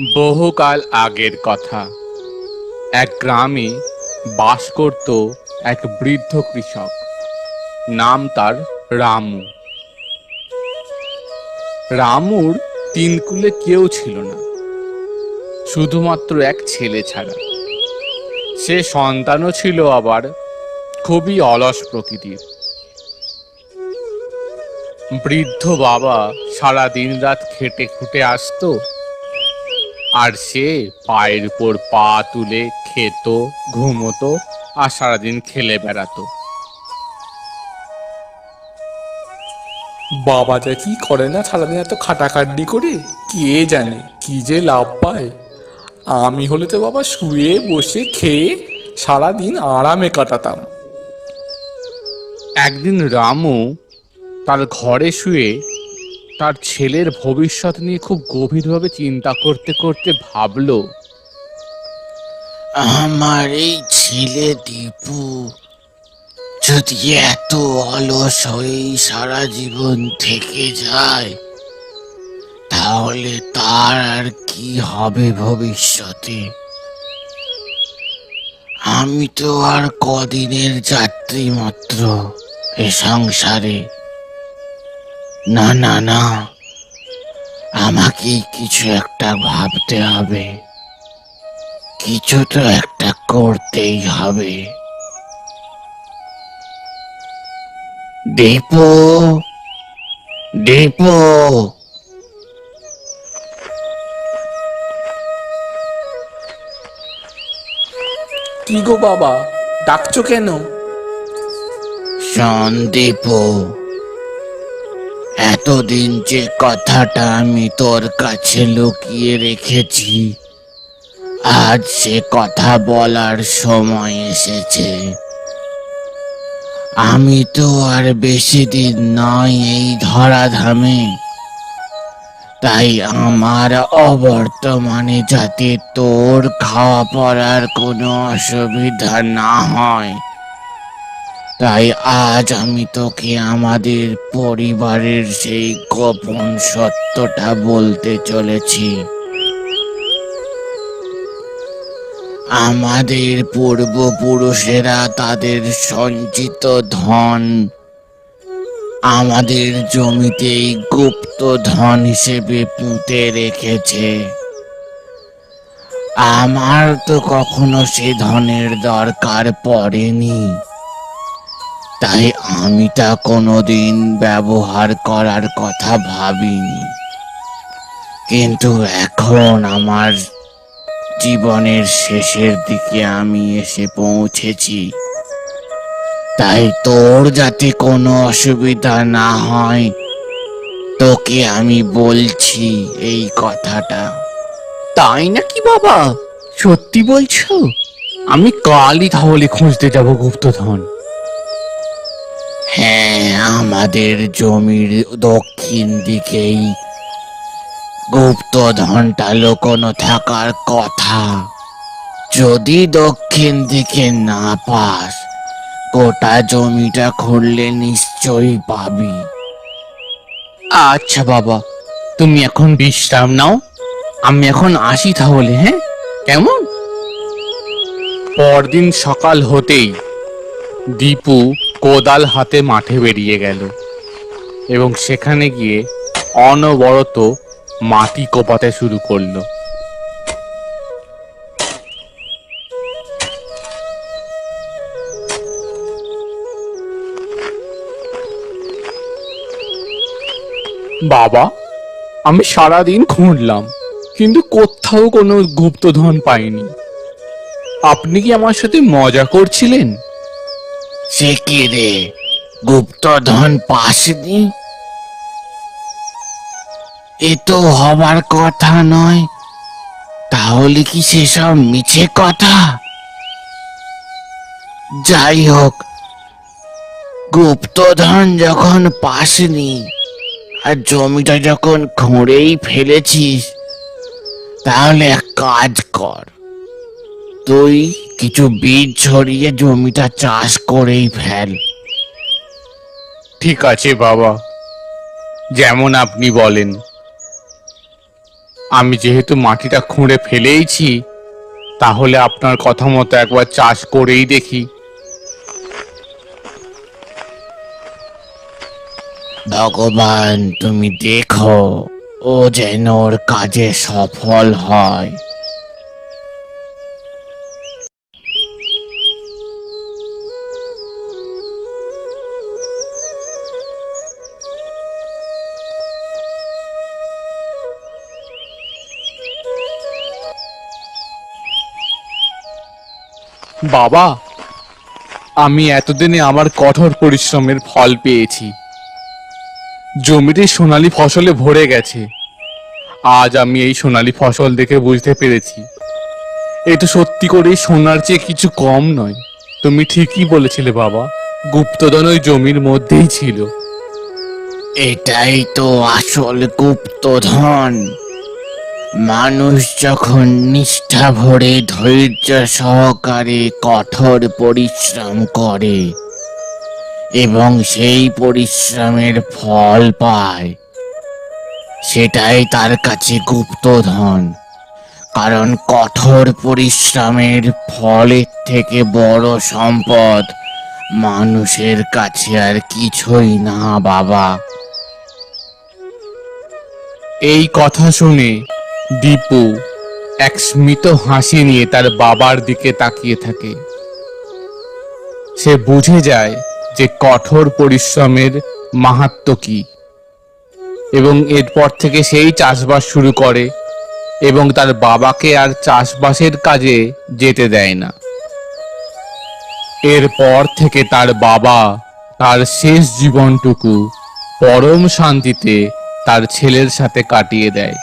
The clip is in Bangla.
বহুকাল আগের কথা। এক গ্রামে বাস করত এক বৃদ্ধ কৃষক। নাম তার রামু। রামুর তিন কুলে কেউ ছিল না। শুধুমাত্র এক ছেলে ছাড়া। সে সন্তানও ছিল আবার খুবই অলস প্রকৃতির। বৃদ্ধ বাবা সারা দিন রাত খেটে খুটে আসতো। আর সে পায়ের উপর পা তুলে খেত ঘুমতো আর সারাদিন খেলে বেড়াতো। বাবা যা কি করে না সারাদিন এত খাটাখাটনি করে? কে জানে কি যে লাভ পায়? আমি হলে তো বাবা শুয়ে বসে খেয়ে সারাদিন আরামে কাটাতাম। একদিন রামু তার ঘরে শুয়ে তার ছেলের ভবিষ্যৎ নিয়ে খুব গভীরভাবে চিন্তা করতে করতে ভাবলো, আমার এই ছেলে দীপু যদি এত অলস হয়েই সারা জীবন থেকে যায়, তাহলে তার আর কি হবে ভবিষ্যতে? আমি তো আর কদিনের যাত্রী মাত্র এ সংসারে। না না না। আমাকে কিছু একটা ভাবতে হবে। কিছু তো একটা করতেই হবে। দীপু দীপু। কি গো বাবা? ডাকছো কেন? শোন দীপু। এতদিন যে কথাটা আমি তোর কাছে লুকিয়ে রেখেছি, আজ সে কথা বলার সময় এসেছে। আমি তো আর বেশি দিন নয় এই ধরাধামে, তাই আমার অবর্তমানে যাতে তোর খাওয়া পড়ার কোনো অসুবিধা না হয় তাই আজ আমি তোকে আমাদের পরিবারের সেই গোপন সত্যটা বলতে চলেছি। আমাদের পূর্বপুরুষেরা তাদের সঞ্চিত ধন আমাদের জমিতেই গুপ্ত ধন হিসেবে পুঁতে রেখেছে। আমার তো কখনো সে ধনের দরকার পড়েনি। তাই আমি তা কোনোদিন ব্যবহার করার কথা ভাবিনি। কিন্তু এখন আমার জীবনের শেষের দিকে আমি এসে পৌঁছেছি। তাই তোর যাতে কোনো অসুবিধা না হয়, তোকে আমি বলছি এই কথাটা। তাই নাকি বাবা? সত্যি বলছো? আমি কালই তাহলে খুঁজতে যাব গুপ্তধন। আমাদের জমির দক্ষিণ দিকেই গুপ্ত ধনটা লুকোনো থাকার কথা। যদি দক্ষিণ দিকে না পাস, গোটা জমিটা খুললে নিশ্চয়ই পাবি। আচ্ছা বাবা, তুমি এখন বিশ্রাম নাও। আমি এখন আসি তাহলে হ্যাঁ? কেমন? পরদিন সকাল হতেই দীপু কোদাল হাতে মাঠে বেরিয়ে গেল এবং সেখানে গিয়ে অনবরত মাটি কোপাতে শুরু করল। বাবা, আমি সারাদিন খুঁড়লাম, কিন্তু কোথাও কোনো গুপ্তধন পাইনি। আপনি কি আমার সাথে মজা করছিলেন? সে কি রে? গুপ্ত ধন পাসনি? এ তো হবার কথা নয়। তাহলে কি সেসব মিছে কথা? যাই হোক, গুপ্তধন যখন পাসনি আর জমিটা যখন খুঁড়েই ফেলেছিস, তাহলে এক কাজ কর। তুই কিছু বীজ ছড়িয়ে জমিটা চাষ করেই ফেল। ঠিক আছে বাবা যেমন আপনি বলেন। আমি যেহেতু মাটিটা খুঁড়ে ফেলেইছি তাহলে আপনার কথা মতো একবার চাষ করেই দেখি। ভগবান তুমি দেখো ও যেন ওর কাজে সফল হয়। বাবা, আমি এতদিনে আমার কঠোর পরিশ্রমের ফল পেয়েছি। জমিটি সোনালী ফসলে ভরে গেছে। আজ আমি এই সোনালী ফসল দেখে বুঝতে পেরেছি। এটা সত্যি করেই সোনার চেয়ে কিছু কম নয়। তুমি ঠিকই বলেছিলে বাবা, গুপ্তধন ওই জমির মধ্যেই ছিল। এটাই তো আসল গুপ্তধন। মানুষ যখন নিষ্ঠা ভরে ধৈর্য সহকারে কঠোর পরিশ্রম করে এবং সেই পরিশ্রমের ফল পায়, সেটাই তার কাছে গুপ্তধন। কারণ কঠোর পরিশ্রমের ফলের থেকে বড় সম্পদ মানুষের কাছে আর কিছুই না, বাবা। এই কথা শুনে দীপু এক স্মিত হাসি নিয়ে তার বাবার দিকে তাকিয়ে থাকে। সে বুঝে যায় যে কঠোর পরিশ্রমের মাহাত্ম কি এবং এরপর থেকে সেই চাষবাস শুরু করে এবং তার বাবাকে আর চাষবাসের কাজে যেতে দেয় না। এরপর থেকে তার বাবা তার শেষ জীবনটুকু পরম শান্তিতে তার ছেলের সাথে কাটিয়ে দেয়।